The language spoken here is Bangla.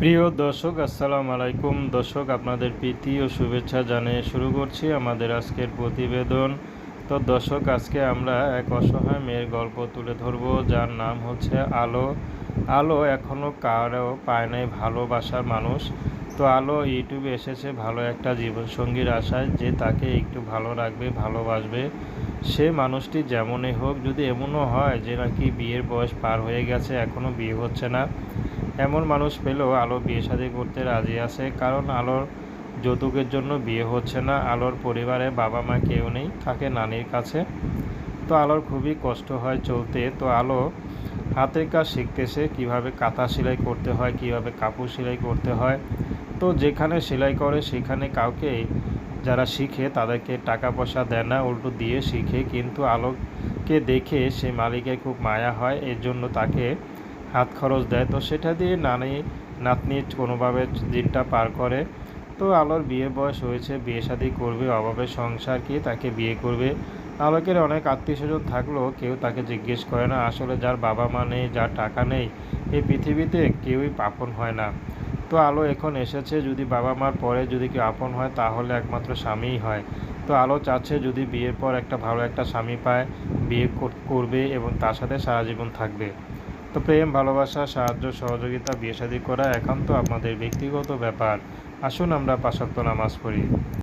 প্রিয় দর্শক, আসসালামু আলাইকুম। দর্শক, আপনাদের প্রীতি ও শুভেচ্ছা জানিয়ে শুরু করছি আমাদের আজকের প্রতিবেদন। তো দর্শক, আজকে আমরা এক অসহায় মেয়ের গল্প তুলে ধরব, যার নাম হচ্ছে আলো। আলো এখনও কারও পায় নাই ভালোবাসার মানুষ। তো আলো ইউটিউবে এসেছে ভালো একটা জীবনসঙ্গীর আশায়, যে তাকে একটু ভালো রাখবে, ভালোবাসবে। সে মানুষটি যেমনই হোক, যদি এমনও হয় যে নাকি বিয়ের বয়স পার হয়ে গেছে এখনও বিয়ে হচ্ছে না, এমন মানুষ পেলেও আলো বিয়ে শাদী করতে রাজি আছে, কারণ আলোর যৌতুকের জন্য বিয়ে হচ্ছে না, আলোর পরিবারে বাবা মা কেউ নেই, থাকে নানির কাছে। তো আলোর খুবই কষ্ট হয় চলতে, তো আলো হাতের কাজ শিখতেছে কীভাবে কাঁথা সেলাই করতে হয়, কীভাবে কাপড় সেলাই করতে হয়, তো যেখানে সেলাই করে সেখানে কাউকে যারা শিখে তাদেরকে টাকা পয়সা দেয় না, উল্টো দিয়ে শিখে। কিন্তু আলোকে দেখে সে মালিকের খুব মায়া হয়, এর জন্য তাকে হাত খরচ দেয়। তো সেটা দিয়ে নানি, নাতনি কোনোভাবে দিনটা পার করে। তো আলোর বিয়ে বয়স হয়েছে, বিয়ে শাদি করবে অভাবে সংসার কি তাকে বিয়ে করবে? আলোকের অনেক আত্মীয় স্বজন থাকলেও কেউ তাকে জিজ্ঞেস করে না, আসলে যার বাবা মা নেই, যার টাকা নেই, এই পৃথিবীতে কেউই পাপন হয় না। তো আলো এখন এসেছে, যদি বাবা মার পরে যদি কেউ আপন হয়, তাহলে একমাত্র স্বামীই হয়। তো আলো চাচ্ছে যদি বিয়ের পর একটা ভালো একটা স্বামী পায়, বিয়ে করবে এবং তার সাথে সারা জীবন থাকবে। তো প্রেম, ভালোবাসা, সাহায্য, সহযোগিতা, বিয়ে শাদী করা একান্ত আপনাদের ব্যক্তিগত ব্যাপার। আসুন আমরা পাশাক্ত নামাজ পড়ি।